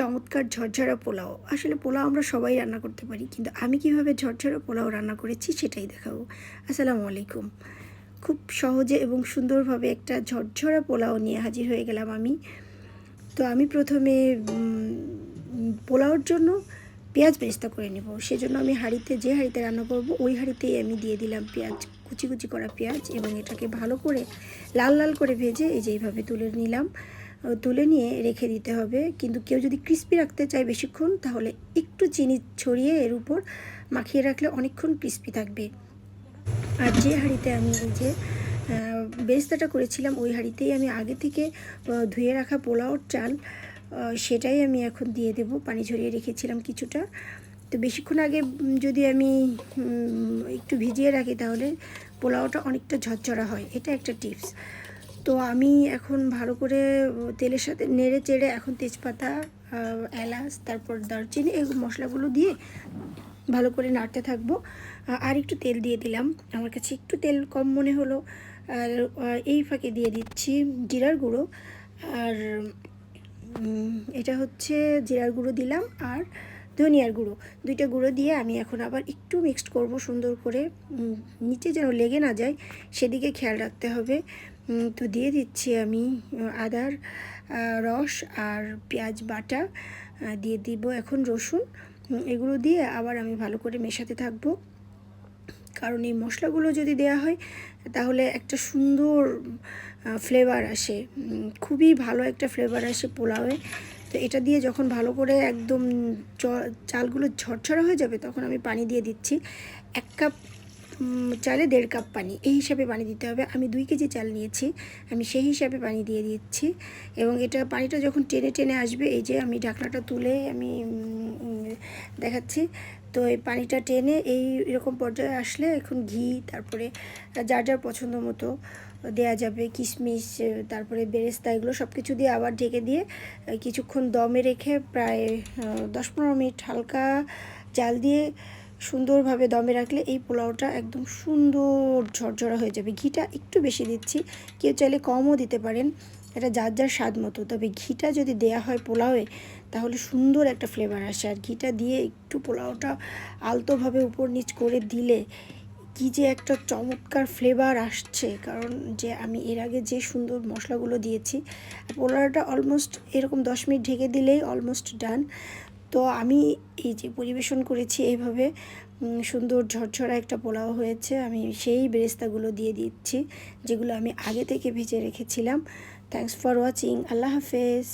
চমৎকার ঝরঝরা পোলাও। আসলে পোলাও আমরা সবাই রান্না করতে পারি, কিন্তু আমি কীভাবে ঝরঝরা পোলাও রান্না করেছি সেটাই দেখাবো। আসসালামু আলাইকুম। খুব সহজে এবং সুন্দরভাবে একটা ঝরঝরা পোলাও নিয়ে হাজির হয়ে গেলাম আমি। তো আমি প্রথমে পোলাওর জন্য পেঁয়াজ বেরেস্তা করে নেব। সেজন্য আমি হাঁড়িতে, যে হাঁড়িতে রান্না করব, ওই হাঁড়িতেই আমি দিয়ে দিলাম পেঁয়াজ, কুচি কুচি করা পেঁয়াজ এবং এটাকে ভালো করে লাল লাল করে ভেজে এই যে এইভাবে তুলে নিলাম। তুলে নিয়ে রেখে দিতে হবে। কিন্তু কেউ যদি ক্রিস্পি রাখতে চায় বেশিক্ষণ তাহলে একটু চিনি ছড়িয়ে এর উপর মাখিয়ে রাখলে অনেকক্ষণ ক্রিস্পি থাকবে। আর যে হাঁড়িতে আমি এই যে আহ, বেরেস্তাটা করেছিলাম ওই হাঁড়িতেই আমি আগে থেকে ধুয়ে রাখা পোলাওর চাল সেটাই আমি এখন দিয়ে দেব। পানি ঝরিয়ে রেখেছিলাম কিছুটা। তো বেশিক্ষণ আগে যদি আমি একটু ভিজিয়ে রাখি তাহলে পোলাওটা অনেকটা ঝরঝরা হয়। এটা একটা টিপস তো আমি এখন ভালো করে তেলের সাথে নেড়ে চেড়ে এখন তেজপাতা এলাচ, তারপর দারচিনি এই মশলাগুলো দিয়ে ভালো করে নাড়তে থাকব। আর একটু তেল দিয়ে দিলাম। আমার কাছে একটু তেল কম মনে হলো। আর এই ফাঁকে দিয়ে দিচ্ছি জিরার গুঁড়ো। আর এটা হচ্ছে জিরার গুঁড়ো দিলাম আর ধনিয়ার গুঁড়ো। দুইটা গুঁড়ো দিয়ে আমি এখন আবার একটু মিক্সড করব সুন্দর করে। নিচে যেন লেগে না যায়, সেদিকে খেয়াল রাখতে হবে। তো দিয়ে দিচ্ছি আমি আদার রস আর পেঁয়াজ বাটা দিয়ে দিব এখন রসুন। এগুলো দিয়ে আবার আমি ভালো করে মেশাতে থাকব। কারণ এই মশলাগুলো যদি দেওয়া হয়, তাহলে একটা সুন্দর ফ্লেভার আসে। খুবই ভালো একটা ফ্লেভার আসে পোলাওয়ে। তো এটা দিয়ে যখন ভালো করে একদম চালগুলো ঝরঝরা হয়ে যাবে, তখন আমি পানি দিয়ে দিচ্ছি। এক কাপ চালে দেড় কাপ পানি, এই হিসাবে পানি দিতে হবে। আমি দুই কেজি চাল নিয়েছি, আমি সেই হিসাবে পানি দিয়ে দিচ্ছি এবং এটা পানিটা যখন টেনে টেনে আসবে, এই যে আমি ঢাকনাটা তুলে আমি দেখাচ্ছি। তো এই পানিটা টেনে এই এরকম পর্যায়ে আসলে এখন ঘি, তারপরে যার যার পছন্দ মতো দেয়া যাবে, কিশমিশ, তারপরে বেরেস্তা, এগুলো সব কিছু দিয়ে আবার ঢেকে দিয়ে কিছুক্ষণ দমে রেখে প্রায় দশ পনেরো মিনিট হালকা জাল দিয়ে সুন্দরভাবে দমে রাখলে এই পোলাওটা একদম সুন্দর ঝরঝরা হয়ে যাবে। ঘিটা একটু বেশি দিচ্ছি, কেউ চাইলে কমও দিতে পারেন, এটা যার যার স্বাদ মতো। তবে ঘিটা যদি দেয়া হয় পোলাওয়ে, তাহলে সুন্দর একটা ফ্লেভার আসে। আর ঘিটা দিয়ে একটু পোলাওটা আলতোভাবে উপর নিচ করে দিলে কি যে একটা চমৎকার ফ্লেভার আসছে। কারণ যে আমি এর আগে যে সুন্দর মশলাগুলো দিয়েছি, পোলাওটা অলমোস্ট এরকম দশ মিনিট ঢেকে দিলেই অলমোস্ট ডান তো আমি এই যে পরিবেশন করেছি এইভাবে সুন্দর ঝরঝরা একটা পোলাও হয়েছে, আমি সেই বেরেস্তাগুলো দিয়ে দিচ্ছি, যেগুলো আমি আগে থেকে ভেজে রেখেছিলাম। থ্যাংকস ফর ওয়াচিং আল্লাহ হাফেজ।